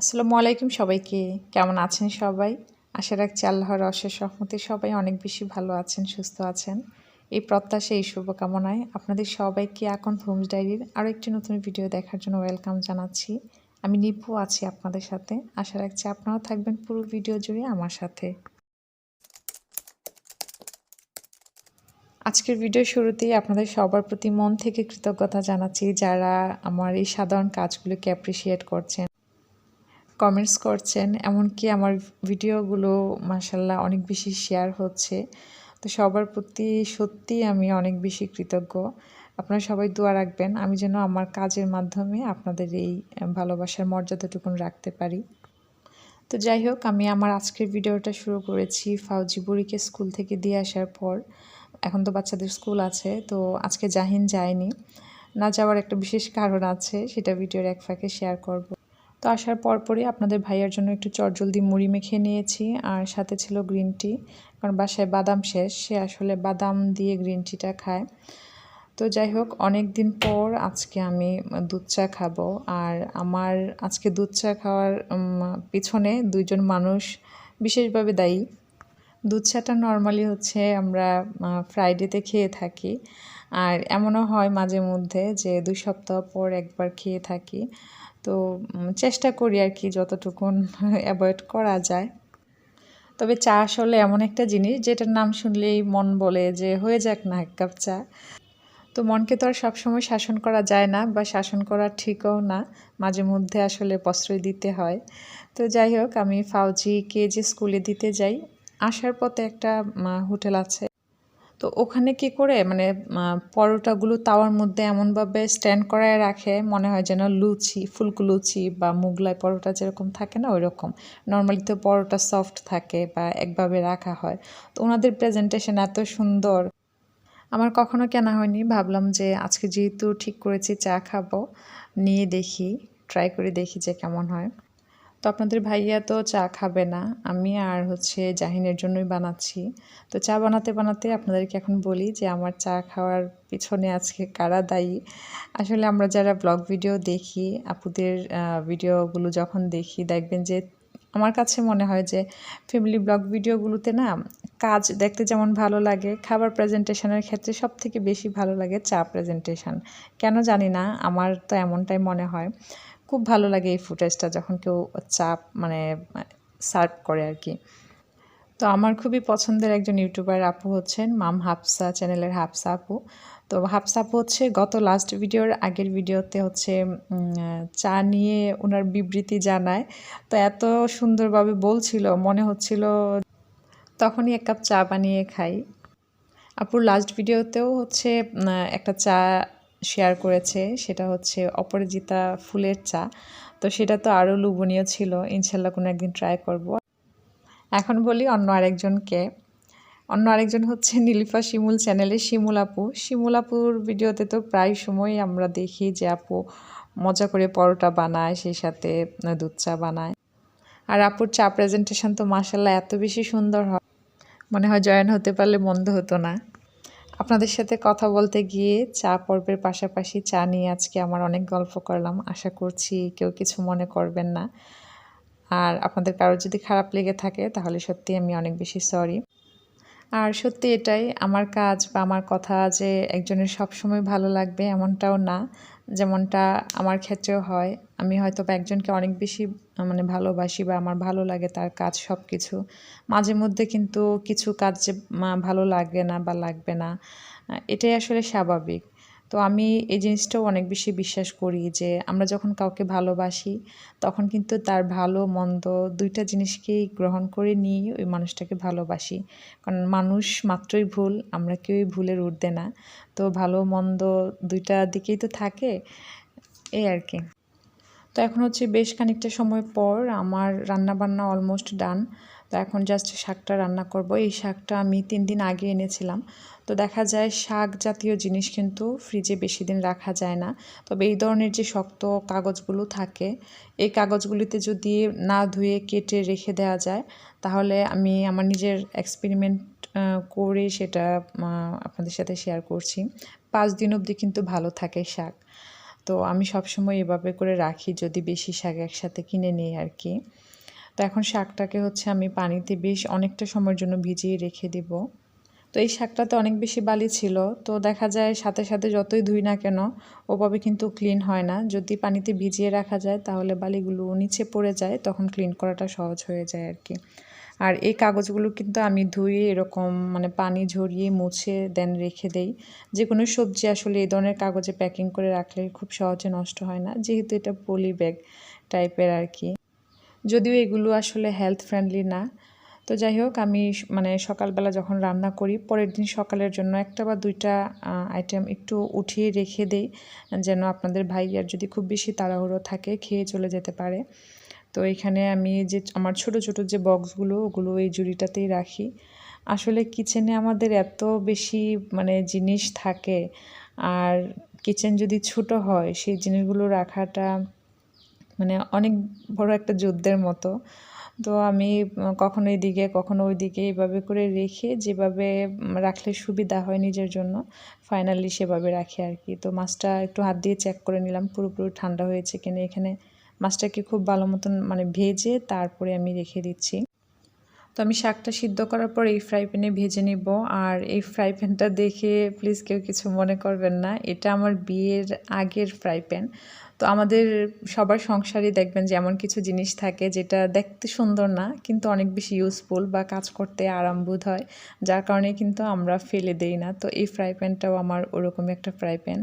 আসসালামু আলাইকুম সবাইকে। কেমন আছেন সবাই? আশা রাখছি আল্লাহর অশেষ রহমতে সবাই অনেক বেশি ভালো আছেন, সুস্থ আছেন। এই প্রত্যাশা, এই শুভকামনায় আপনাদের সবাইকে এখন হোমস ডায়েরির আরও একটি নতুন ভিডিও দেখার জন্য ওয়েলকাম জানাচ্ছি। আমি নিপু আছি আপনাদের সাথে। আশা রাখছি আপনারাও থাকবেন পুরো ভিডিও জুড়ে আমার সাথে। আজকের ভিডিও শুরুতেই আপনাদের সবার প্রতি মন থেকে কৃতজ্ঞতা জানাচ্ছি যারা আমার এই সাধারণ কাজগুলোকে অ্যাপ্রিসিয়েট করছেন। কমেন্টস করছেন, এমনকি আমার ভিডিওগুলো মাসাল্লাহ অনেক বেশি শেয়ার হচ্ছে। তো সবার প্রতি সত্যি আমি অনেক বেশি কৃতজ্ঞ। আপনারা সবাই দোয়া রাখবেন, আমি যেন আমার কাজের মাধ্যমে আপনাদের এই ভালোবাসার মর্যাদাটুকুন রাখতে পারি। তো যাই হোক, আমি আমার আজকের ভিডিওটা শুরু করেছি ফাউজি বুড়িকে স্কুল থেকে দিয়ে আসার পর। এখন তো বাচ্চাদের স্কুল আছে, তো আজকে জাহিন যায়নি। না যাওয়ার একটা বিশেষ কারণ আছে, সেটা ভিডিওর এক ফাঁকে শেয়ার করব। তো আসার পরপরই আপনাদের ভাইয়ার জন্য একটু চটজলদি মুড়ি মেখে নিয়েছি, আর সাথে ছিল গ্রিন টি, কারণ বাসায় বাদাম শেষ, সে আসলে বাদাম দিয়ে গ্রিন টিটা খায়। তো যাই হোক অনেক দিন পর আজকে আমি দুধ চা খাব, আর আমার আজকে দুধ চা খাওয়ার পিছনে দুইজন মানুষ বিশেষভাবে দায়ী। দুধ চাটা নর্মালি হচ্ছে আমরা ফ্রাইডেতে খেয়ে থাকি, আর এমনও হয় মাঝে মধ্যে যে দুই সপ্তাহ পর একবার খেয়ে থাকি। তো চেষ্টা করি আর কি যতটুকুন অ্যাভয়েড করা যায়। তবে চা আসলে এমন একটা জিনিস, যেটার নাম শুনলেই মন বলে যে, হয়ে যাক না এক কাপ চা। তো মনকে তো আর সবসময় শাসন করা যায় না বা শাসন করা ঠিকও না, মাঝে মধ্যে আসলে প্রশ্রয় দিতে হয়। তো যাই হোক, আমি ফাউজিকে যে স্কুলে দিতে যাই। আসার পথে একটা হোটেল আছে। তো ওখানে কি করে মানে পরোটাগুলো তাওয়ার মধ্যে এমনভাবে স্ট্যান্ড করায় রাখে, মনে হয় যেন লুচি, ফুলকু লুচি বা মুগলাই পরোটা যেরকম থাকে না ওই রকম নর্মালি তো পরোটা সফট থাকে বা একভাবে রাখা হয়। তো ওনাদের প্রেজেন্টেশন এত সুন্দর। আমার কখনো কেনা হয়নি, ভাবলাম যে আজকে যেহেতু ঠিক করেছি চা খাব, নিয়ে দেখি ট্রাই করে দেখি যে কেমন হয়। তো আপনাদের ভাইয়া তো চা খাবে না, আমি আর হচ্ছে জাহিনের জন্যই বানাচ্ছি। তো চা বানাতে বানাতে আপনাদেরকে এখন বলি যে আমার চা খাওয়ার পিছনে আজকে কারা দায়ী। আসলে আমরা যারা ব্লগ ভিডিও দেখি, আপুদের ভিডিওগুলো যখন দেখি দেখবেন যে আমার কাছে মনে হয় যে ফ্যামিলি ব্লগ ভিডিওগুলোতে না কাজ দেখতে যেমন ভালো লাগে, খাবার প্রেজেন্টেশনের ক্ষেত্রে সব থেকে বেশি ভালো লাগে চা প্রেজেন্টেশন। কেন জানি না, আমার তো এমনটাই মনে হয়। খুব ভালো লাগে এই ফুটেজটা যখন কেউ চাপ মানে সার্ভ করে আর কি। তো আমার খুবই পছন্দের একজন ইউটিউবার আপু হচ্ছেন, মাম হাফসা, চ্যানেলের হাফসা আপু। তো হাফসা আপু হচ্ছে গত লাস্ট ভিডিওর আগের ভিডিওতে হচ্ছে চা নিয়ে ওনার বিবৃতি জানায়। তো এত সুন্দরভাবে বলছিল, মনে হচ্ছিল তখনই এক কাপ চা বানিয়ে খাই। আপুর লাস্ট ভিডিওতেও হচ্ছে একটা চা শেয়ার করেছে, সেটা হচ্ছে অপরাজিতা ফুলের চা। তো সেটা তো আরও লোভনীয় ছিল, ইনশাল্লাহ কোনো একদিন ট্রাই করব। এখন বলি অন্য আরেকজনকে। অন্য আরেকজন হচ্ছে নীলিফা শিমুল চ্যানেলে শিমুল আপু, শিমুল আপুর ভিডিওতে তো প্রায় সময় আমরা দেখি যে আপু মজা করে পরোটা বানায়, সেই সাথে দুধ চা বানায়। আর আপুর চা প্রেজেন্টেশন তো মাসাল্লাহ এত বেশি সুন্দর হয়। মনে হয় জয়েন হতে পারলে মন্দ হতো না। আপনাদের সাথে কথা বলতে গিয়ে চা পর্বের পাশাপাশি চা নিয়ে আজকে আমার অনেক গল্প করলাম। আশা করছি কেউ কিছু মনে করবেন না। আর আপনাদের কারও যদি খারাপ লেগে থাকে, তাহলে সত্যি আমি অনেক বেশি সরি আর সত্যি এটাই, আমার কাজ বা আমার কথা যে একজনের সবসময় ভালো লাগবে এমনটাও না, যেমনটা আমার ক্ষেত্রেও হয়। আমি হয়তো বা একজনকে অনেক বেশি মানে ভালোবাসি বা আমার ভালো লাগে তার কাজ সব কিছু মাঝে মধ্যে কিন্তু কিছু কাজ যে ভালো লাগবে না বা লাগবে না এটাই আসলে স্বাভাবিক। তো আমি এই জিনিসটাও অনেক বেশি বিশ্বাস করি যে, আমরা যখন কাউকে ভালোবাসি, তখন কিন্তু তার ভালো, মন্দ দুইটা জিনিসকেই গ্রহণ করে নিয়ে ওই মানুষটাকে ভালোবাসি। কারণ মানুষ মাত্রই ভুল, আমরা কেউই ভুলের ঊর্ধ্বে না। তো ভালো, মন্দ দুইটা দিকেই তো থাকে, এই আর কি। তো এখন হচ্ছে বেশ খানিকটা সময় পর আমার রান্না বান্না অলমোস্ট ডান তো এখন জাস্ট শাকটা রান্না করব। এই শাকটা আমি তিন দিন আগে এনেছিলাম। তো দেখা যায় শাক জাতীয় জিনিস কিন্তু ফ্রিজে বেশি দিন রাখা যায় না। তবে এই ধরনের যে শক্ত কাগজগুলো থাকে, এই কাগজগুলিতে যদি না ধুয়ে কেটে রেখে দেওয়া যায়, তাহলে আমি আমার নিজের এক্সপেরিমেন্ট করে সেটা আপনাদের সাথে শেয়ার করছি। পাঁচ দিন অবধি কিন্তু ভালো থাকে শাক। তো আমি সবসময় এভাবে করে রাখি যদি বেশি শাক একসাথে কিনে নিই আর কি। তো এখন শাকটাকে হচ্ছে আমি পানিতে বেশ অনেকটা সময়ের জন্য ভিজিয়ে রেখে দেব। তো এই শাকটাতে অনেক বেশি বালি ছিল, তো দেখা যায় সাথে সাথে যতই ধুই না কেন ওভাবে কিন্তু ক্লিন হয় না। যদি পানিতে ভিজিয়ে রাখা যায় তাহলে বালিগুলো নিচে পড়ে যায়, তখন ক্লিন করাটা সহজ হয়ে যায় আর কি। আর এই কাগজগুলো কিন্তু আমি ধুয়ে এরকম মানে পানি ঝরিয়ে মুছে দেন রেখে দেই। যে কোনো সবজি আসলে এই ধরনের কাগজে প্যাকিং করে রাখলে খুব সহজে নষ্ট হয় না, যেহেতু এটা পলি ব্যাগ টাইপের আর কি। যদিও এগুলো আসলে হেলথ ফ্রেন্ডলি না। তো যাই হোক, আমি মানে সকালবেলা যখন রান্না করি, পরের দিন সকালের জন্য একটা বা দুইটা আইটেম একটু উঠিয়ে রেখে দেই, যেন আপনাদের ভাইয়ার যদি খুব বেশি তাড়াহুড়ো থাকে, খেয়ে চলে যেতে পারে। তো এখানে আমি যে আমার ছোট ছোট যে বক্সগুলো, ওগুলো এই জুড়িটাতেই রাখি। আসলে কিচেনে আমাদের এত বেশি মানে জিনিস থাকে, আর কিচেন যদি ছোট হয়, সেই জিনিসগুলো রাখাটা মানে অনেক বড় একটা যুদ্ধের মতো। তো আমি কখনো এদিকে, কখনো ওইদিকে এইভাবে করে রেখে যেভাবে রাখলে সুবিধা হয় নিজের জন্য, ফাইনালি সেভাবে রাখি আর কি। তো মাছটা একটু হাত দিয়ে চেক করে নিলাম, পুরোপুরি ঠান্ডা হয়েছে কিনা এখানে। মাছটাকে খুব ভালো মতন মানে ভেজে তারপরে আমি রেখে দিচ্ছি। তো আমি শাকটা সিদ্ধ করার পর এই ফ্রাই প্যানে ভেজে নিব। আর এই ফ্রাই প্যানটা দেখে প্লিজ কেউ কিছু মনে করবেন না, এটা আমার বিয়ের আগের ফ্রাই প্যান তো আমাদের সবার সংসারই দেখবেন যে এমন কিছু জিনিস থাকে যেটা দেখতে সুন্দর না, কিন্তু অনেক বেশি ইউজফুল বা কাজ করতে আরামবোধ হয়। যার কারণে কিন্তু আমরা ফেলে দেই না। তো এই ফ্রাই প্যানটাও আমার ওরকমই একটা ফ্রাই প্যান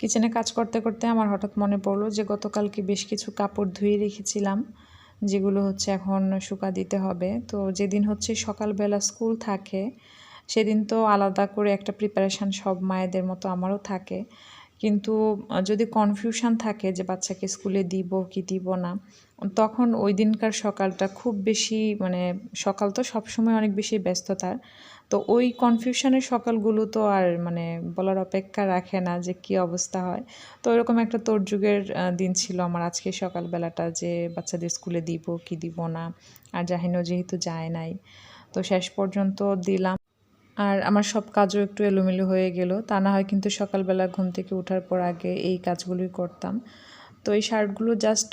কিচেনে কাজ করতে করতে আমার হঠাৎ মনে পড়ল যে গতকালকে বেশ কিছু কাপড় ধুয়ে রেখেছিলাম, যেগুলো হচ্ছে এখন শুকা দিতে হবে। তো যেদিন হচ্ছে সকালবেলা স্কুল থাকে, সেদিন তো আলাদা করে একটা প্রিপারেশান সব মায়েদের মতো আমারও থাকে। কিন্তু যদি কনফিউশন থাকে যে বাচ্চাকে স্কুলে দিব কি দিব না, তখন ওই দিনকার সকালটা খুব বেশি মানে সকাল তো সবসময় অনেক বেশি ব্যস্ততার। তো ওই কনফিউশনের সকালগুলো তো আর মানে বলার অপেক্ষা রাখে না যে কি অবস্থা হয়। তো ওরকম একটা তোরযুগের দিন ছিল আমার আজকে সকালবেলাটা যে বাচ্চাদের স্কুলে দিব, কি দিব না, আর জাহিনও যেহেতু যায় নাই, তো শেষ পর্যন্ত দিলাম। আর আমার সব কাজও একটু এলোমেলো হয়ে গেল। তা না হয় কিন্তু সকালবেলা ঘুম থেকে ওঠার পর আগে এই কাজগুলোই করতাম। তো এই শার্টগুলো জাস্ট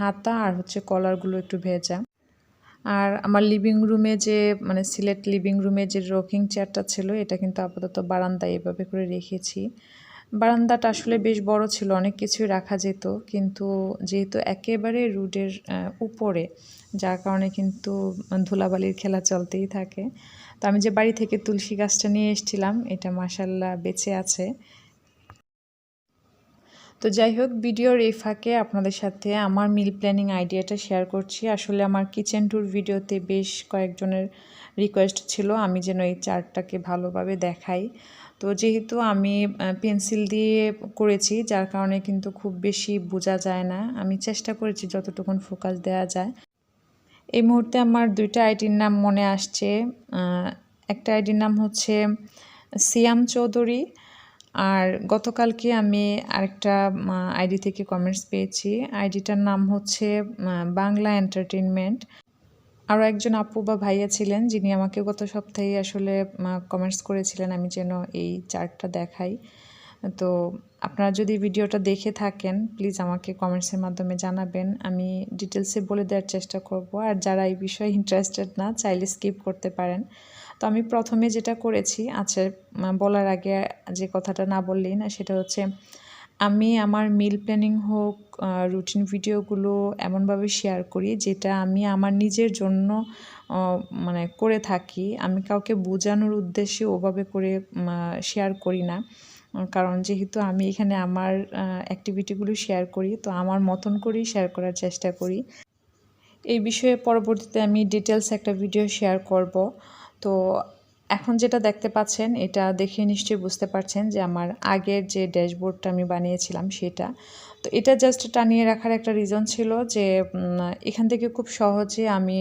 হাতা আর হচ্ছে কলারগুলো একটু ভেজা। আর আমার লিভিং রুমে যে মানে সিলেট লিভিং রুমে যে রকিং চেয়ারটা ছিল, এটা কিন্তু আপাতত বারান্দায় এভাবে করে রেখেছি। বারান্দাটা আসলে বেশ বড় ছিল, অনেক কিছুই রাখা যেত, কিন্তু যেহেতু একেবারে রুডের উপরে, যার কারণে কিন্তু ধুলাবালির খেলা চলতেই থাকে। তো আমি যে বাড়ি থেকে তুলসী গাছটা নিয়ে এসেছিলাম, এটা মাসাল্লাহ বেঁচে আছে। তো যাই হোক, ভিডিওর এই ফাঁকে আপনাদের সাথে আমার মিল প্ল্যানিং আইডিয়াটা শেয়ার করছি। আসলে আমার কিচেন ট্যুর ভিডিওতে বেশ কয়েকজনের রিকোয়েস্ট ছিল, আমি যেন এই চার্টটাকে ভালোভাবে দেখাই। তো যেহেতু আমি পেন্সিল দিয়ে করেছি, যার কারণে কিন্তু খুব বেশি বোঝা যায় না। আমি চেষ্টা করেছি যতটুকুন ফোকাস দেওয়া যায়। এই মুহূর্তে আমার দুইটা আইডির নাম মনে আসছে। একটা আইডির নাম হচ্ছে, সিয়াম চৌধুরী। আর গতকালকে আমি আরেকটা আইডি থেকে কমেন্টস পেয়েছি। আইডিটার নাম হচ্ছে বাংলা এন্টারটেনমেন্ট আরও একজন আপু বা ভাইয়া ছিলেন যিনি আমাকে গত সপ্তাহে আসলে কমেন্টস করেছিলেন, আমি যেন এই চার্টটা দেখাই। তো আপনারা যদি ভিডিওটা দেখে থাকেন প্লিজ আমাকে কমেন্টসের মাধ্যমে জানাবেন। আমি ডিটেলসে বলে দেওয়ার চেষ্টা করব। আর যারা এই বিষয়ে ইন্টারেস্টেড না, চাইলে স্কিপ করতে পারেন। তো আমি প্রথমে যেটা করেছি আচ্ছা বলার আগে যে কথাটা না বললেই না, সেটা হচ্ছে আমি আমার মিল প্ল্যানিং হোক রুটিন ভিডিওগুলো এমনভাবে শেয়ার করি যেটা আমি আমার নিজের জন্য মানে করে থাকি। আমি কাউকে বোঝানোর উদ্দেশ্যে ওভাবে করে শেয়ার করি না। কারণ যেহেতু আমি এখানে আমার অ্যাক্টিভিটিগুলো শেয়ার করি, তো আমার মতন করেই শেয়ার করার চেষ্টা করি। এই বিষয়ে পরবর্তীতে আমি ডিটেলস একটা ভিডিও শেয়ার করব। তো এখন যেটা দেখতে পাচ্ছেন, এটা দেখে নিশ্চয়ই বুঝতে পারছেন যে আমার আগের যে ড্যাশবোর্ডটা আমি বানিয়েছিলাম সেটা। তো এটা জাস্ট টানিয়ে রাখার একটা রিজন ছিল যে এখান থেকে খুব সহজে আমি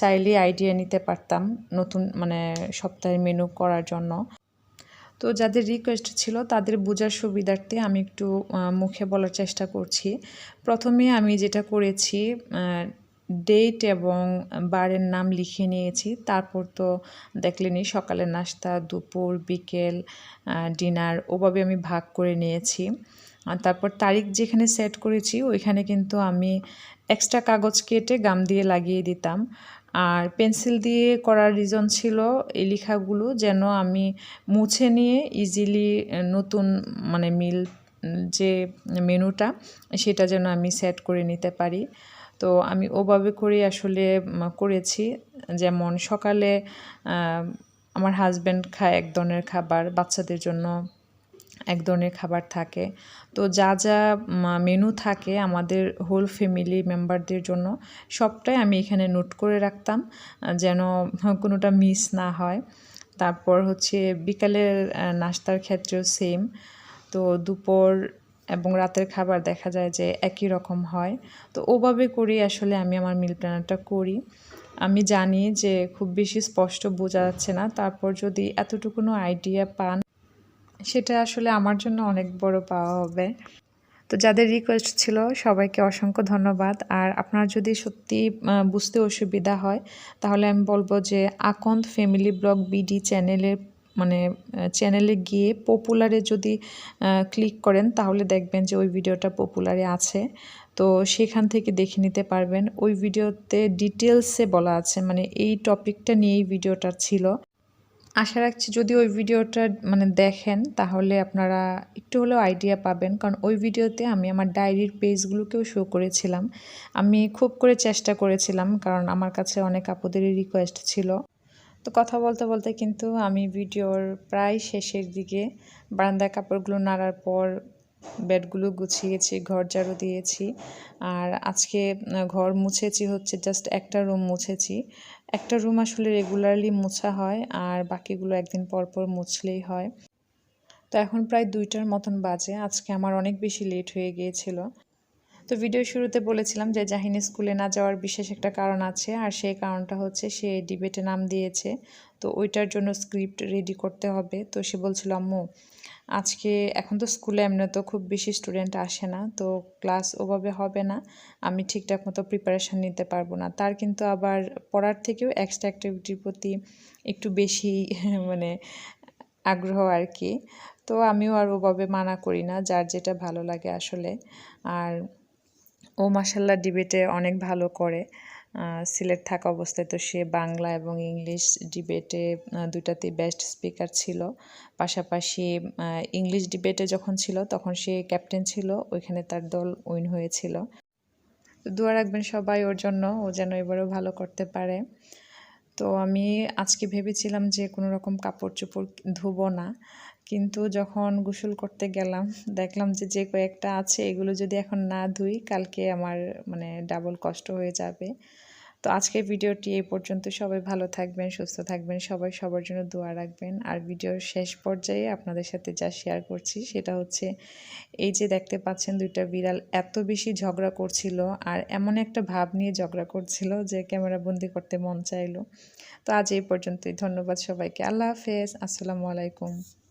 চাইলে আইডিয়া নিতে পারতাম নতুন মানে সপ্তাহের মেনু করার জন্য। তো যাদের রিকোয়েস্ট ছিল তাদের বোঝার সুবিধার্থে আমি একটু মুখে বলার চেষ্টা করছি। প্রথমে আমি যেটা করেছি ডেট এবং বারের নাম লিখে নিয়েছি। তারপর তো দেখলেনি সকালের নাস্তা, দুপুর, বিকেল ডিনার ওভাবে আমি ভাগ করে নিয়েছি। তারপর তারিখ যেখানে সেট করেছি ওইখানে কিন্তু আমি এক্সট্রা কাগজ কেটে গাম দিয়ে লাগিয়ে দিতাম। আর পেন্সিল দিয়ে করার রিজন ছিল এই লেখাগুলো যেন আমি মুছে নিয়ে ইজিলি নতুন মানে মিল যে মেনুটা সেটা যেন আমি সেট করে নিতে পারি। তো আমি ওভাবে করে আসলে করেছি। যেমন সকালে আমার হাজব্যান্ড খায় এক ধরনের খাবার, বাচ্চাদের জন্য এক ধরনের খাবার থাকে। তো যা যা মেনু থাকে আমাদের হোল ফ্যামিলি মেম্বারদের জন্য, সবটাই আমি এখানে নোট করে রাখতাম যেন কোনোটা মিস না হয়। তারপর হচ্ছে বিকালের নাস্তার ক্ষেত্রেও সেম তো দুপুর এবং রাতের খাবার দেখা যায় যে একই রকম হয়। তো ওভাবে করেই আসলে আমি আমার মিল প্ল্যানারটা করি। আমি জানি যে খুব বেশি স্পষ্ট বোঝা যাচ্ছে না। তারপর যদি এতটুকুনো আইডিয়া পান, সেটা আসলে আমার জন্য অনেক বড় পাওয়া হবে। তো যাদের রিকোয়েস্ট ছিল, সবাইকে অসংখ্য ধন্যবাদ। আর আপনার যদি সত্যি বুঝতে অসুবিধা হয়, তাহলে আমি বলব যে আকন্দ ফ্যামিলি ব্লগ বিডি চ্যানেলের মানে চ্যানেলে গিয়ে পপুলারে যদি ক্লিক করেন, তাহলে দেখবেন যে ওই ভিডিওটা পপুলারে আছে। তো সেখান থেকে দেখে নিতে পারবেন। ওই ভিডিওতে ডিটেলসে বলা আছে মানে এই টপিকটা নিয়েই ভিডিওটা ছিল। আশা রাখছি যদি ওই ভিডিওটা মানে দেখেন, তাহলে আপনারা একটু হলেও আইডিয়া পাবেন। কারণ ওই ভিডিওতে আমি আমার ডায়েরির পেজগুলোকেও শো করেছিলাম। আমি খুব করে চেষ্টা করেছিলাম, কারণ আমার কাছে অনেক আপুদেরই রিকোয়েস্ট ছিল। তো কথা বলতে বলতে কিন্তু আমি ভিডিওর প্রায় শেষের দিকে বারান্দার কাপড়গুলো নাড়ার পর বেডগুলো গুছিয়েছি ঘর ঝাড়ু দিয়েছি। আর আজকে ঘর মুছেছি হচ্ছে জাস্ট একটা রুম মুছেছি। একটা রুম আসলে রেগুলারলি মোছা হয় আর বাকিগুলো একদিন পর পর মুছলেই হয়। তো এখন প্রায় দুইটার মতন বাজে। আজকে আমার অনেক বেশি লেট হয়ে গিয়েছিল। তো ভিডিও শুরুতে বলেছিলাম যে জাহিনী স্কুলে না যাওয়ার বিশেষ একটা কারণ আছে, আর সেই কারণটা হচ্ছে সে ডিবেটে নাম দিয়েছে। তো ওইটার জন্য স্ক্রিপ্ট রেডি করতে হবে। তো সে বলছিল, আম্মু, আজকে এখন তো স্কুলে এমনি তো খুব বেশি স্টুডেন্ট আসে না, তো ক্লাস ওভাবে হবে না। আমি ঠিকঠাক মতো প্রিপারেশান নিতে পারব না। তার কিন্তু আবার পড়ার থেকেও এক্সট্রা অ্যাক্টিভিটির প্রতি একটু বেশি মানে আগ্রহ আর কি। তো আমিও আর ওভাবে মানা করি না, যার যেটা ভালো লাগে আসলে। আর ও মাসাল্লাহ ডিবেটে অনেক ভালো করে। সিলেট থাকা অবস্থায় তো সে বাংলা এবং ইংলিশ ডিবেটে দুটাতে বেস্ট স্পিকার ছিল। পাশাপাশি ইংলিশ ডিবেটে যখন ছিল তখন সে ক্যাপ্টেন ছিল, ওইখানে তার দল উইন হয়েছিল। দোয়া রাখবেন সবাই ওর জন্য, ও যেন এবারও ভালো করতে পারে। তো আমি আজকে ভেবেছিলাম যে কোনো রকম কাপড় চোপড় ধুবো না। কিন্তু যখন গোসল করতে গেলাম, দেখলাম যে যে কয়েকটা আছে, এগুলো যদি এখন না ধুই, কালকে আমার মানে ডাবল কষ্ট হয়ে যাবে। তো আজকের ভিডিওটি এই পর্যন্ত। সবাই ভালো থাকবেন, সুস্থ থাকবেন, সবাই সবার জন্য দোয়া রাখবেন। আর ভিডিওর শেষ পর্যায়ে আপনাদের সাথে যা শেয়ার করছি, সেটা হচ্ছে, এই যে দেখতে পাচ্ছেন দুইটা বিড়াল এত বেশি ঝগড়া করছিল আর এমন একটা ভাব নিয়ে ঝগড়া করছিল যে ক্যামেরা বন্দি করতে মন চাইলো। তো আজ এই পর্যন্তই। ধন্যবাদ সবাইকে। আল্লাহ হাফেজ। আসসালামু আলাইকুম।